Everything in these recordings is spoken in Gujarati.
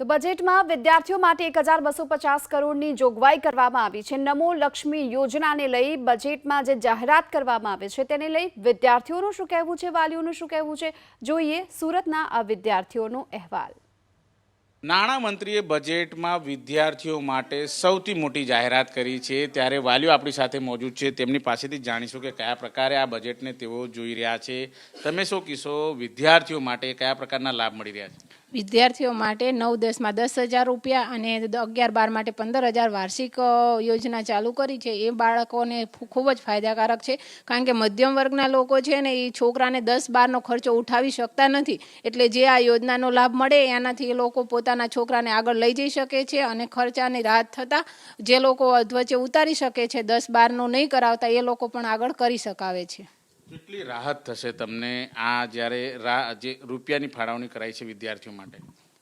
તો બજેટમાં વિદ્યાર્થીઓ માટે એક હજાર બસો પચાસ કરોડની જોગવાઈ કરવામાં આવી છે. નમો લક્ષ્મી યોજનાને લઈ બજેટમાં જે જાહેરાત કરવામાં આવે છે તેને લઈ વિદ્યાર્થીઓનું શું કહેવું છે? વાલીઓનું શું કહેવું છે? જોઈએ સુરતના આ વિદ્યાર્થીઓનો અહેવાલ. નાણામંત્રીએ બજેટમાં વિદ્યાર્થીઓ માટે સૌથી મોટી જાહેરાત કરી છે. ત્યારે વાલીઓ આપણી સાથે મોજૂદ છે. તેમની પાસેથી જાણીશું કે કયા પ્રકારે આ બજેટને તેઓ જોઈ રહ્યા છે. તમે શું કહેશો? વિદ્યાર્થીઓ માટે કયા પ્રકારના લાભ મળી રહ્યા છે? વિદ્યાર્થીઓ માટે નવ દસમાં દસ હજાર રૂપિયા અને અગિયાર બાર માટે પંદર હજાર વાર્ષિક યોજના ચાલુ કરી છે. એ બાળકોને ખૂબ જ ફાયદાકારક છે. કારણ કે મધ્યમ વર્ગના લોકો છે ને, એ છોકરાને દસ બારનો ખર્ચો ઉઠાવી શકતા નથી. એટલે જે આ યોજનાનો લાભ મળે, એનાથી એ લોકો પોતાના છોકરાને આગળ લઈ જઈ શકે છે અને ખર્ચાની રાહત થતાં જે લોકો વચ્ચે ઉતારી શકે છે, દસ બારનું નહીં કરાવતા, એ લોકો પણ આગળ કરી શકાવે છે. કેટલી રાહત થશે તમને આ જ્યારે જે રૂપિયાની ફાળવણી કરાઈ છે વિદ્યાર્થીઓ માટે?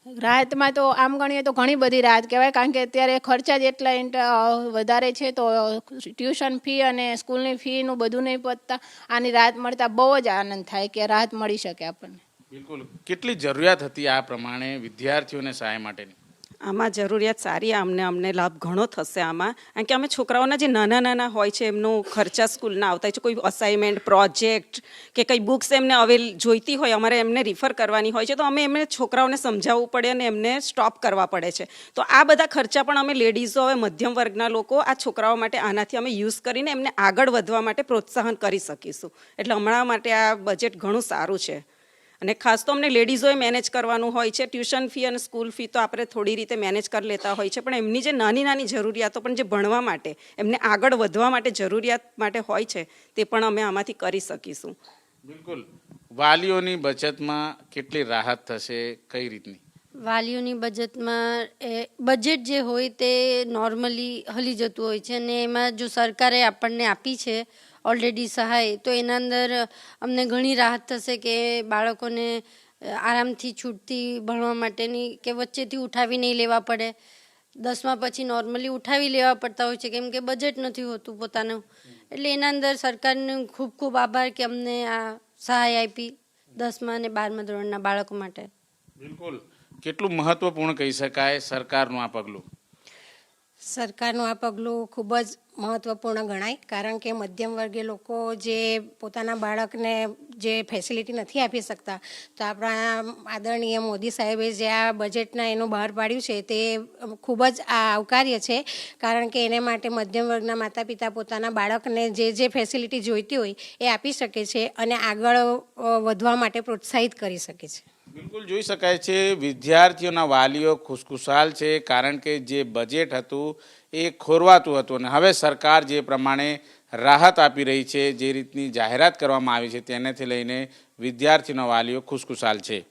રાહતમાં તો આમ ગણીએ તો ઘણી બધી રાહત કહેવાય કારણ કે અત્યારે ખર્ચા જ એટલા વધારે છે તો ટ્યુશન ફી અને સ્કૂલની ફીનું બધું નહીં પતતા. આની રાહત મળતા બહુ જ આનંદ થાય કે રાહત મળી શકે આપણને. બિલકુલ. કેટલી જરૂરિયાત હતી આ પ્રમાણે વિદ્યાર્થીઓને સહાય માટેની? આમાં જરૂરિયાત સારી અમને અમને લાભ ઘણો થશે આમાં. કારણ કે અમે છોકરાઓના જે નાના નાના હોય છે, એમનું ખર્ચા સ્કૂલના આવતા છે, કોઈ અસાઇનમેન્ટ પ્રોજેક્ટ કે કંઈ બુક્સ એમને અવેલ જોઈતી હોય, અમારે એમને રિફર કરવાની હોય છે, તો અમે એમને છોકરાઓને સમજાવવું પડે અને એમને સ્ટોપ કરવા પડે છે. તો આ બધા ખર્ચા પણ અમે લેડીઝો હવે મધ્યમ વર્ગના લોકો, આ છોકરાઓ માટે આનાથી અમે યુઝ કરીને એમને આગળ વધવા માટે પ્રોત્સાહન કરી શકીશું. એટલે હમણાં માટે આ બજેટ ઘણું સારું છે. અને ખાસ તો અમને લેડીઝોએ મેનેજ કરવાનું હોય છે. ટ્યુશન ફી અને સ્કૂલ ફી તો આપણે થોડી રીતે મેનેજ કરી લેતા હોય છે. પણ એમની જે નાની નાની જરૂરિયાતો પણ જે ભણવા માટે એમને આગળ વધવા માટે જરૂરિયાત માટે હોય છે તે પણ અમે આમાંથી કરી શકીશું. બિલકુલ. વાલીઓની બચતમાં કેટલી રાહત થશે કઈ રીતની? વાલીઓની બજેટમાં એ બજેટ જે હોય તે નોર્મલી હલી જતું હોય છે અને એમાં જો સરકારે આપણને આપી છે ઓલરેડી સહાય. તો એના અંદર અમને ઘણી રાહત થશે કે બાળકોને આરામથી છૂટથી ભણવા માટેની કે વચ્ચેથી ઉઠાવી નહીં લેવા પડે. દસમા પછી નોર્મલી ઉઠાવી લેવા પડતા હોય છે કેમ કે બજેટ નથી હોતું પોતાનું. એટલે એના અંદર સરકારને ખૂબ ખૂબ આભાર કે અમને આ સહાય આપી દસમા અને બારમા ધોરણના બાળકો માટે. બિલકુલ. કેટલું મહત્વપૂર્ણ કહી શકાય સરકારનું આ પગલું? સરકારનું આ પગલું ખૂબ જ મહત્ત્વપૂર્ણ ગણાય. કારણ કે મધ્યમ વર્ગે લોકો જે પોતાના બાળકને જે ફેસિલિટી નથી આપી શકતા, તો આપણા આદરણીય મોદી સાહેબે જે આ બજેટના એનું બહાર પાડ્યું છે તે ખૂબ જ આવકાર્ય છે. કારણ કે એને માટે મધ્યમ વર્ગના માતા પિતા પોતાના બાળકને જે જે ફેસિલિટી જોઈતી હોય એ આપી શકે છે અને આગળ વધવા માટે પ્રોત્સાહિત કરી શકે છે. બિલકુલ જોઈ શકાય છે, વિદ્યાર્થીઓના વાલીઓ ખુશખુશાલ છે કારણ કે જે બજેટ હતું એ ખોરવાતું હતું અને હવે સરકાર જે પ્રમાણે રાહત આપી રહી છે, જે રીતની જાહેરાત કરવામાં આવી છે, તેનાથી લઈને વિદ્યાર્થીઓના વાલીઓ ખુશખુશાલ છે.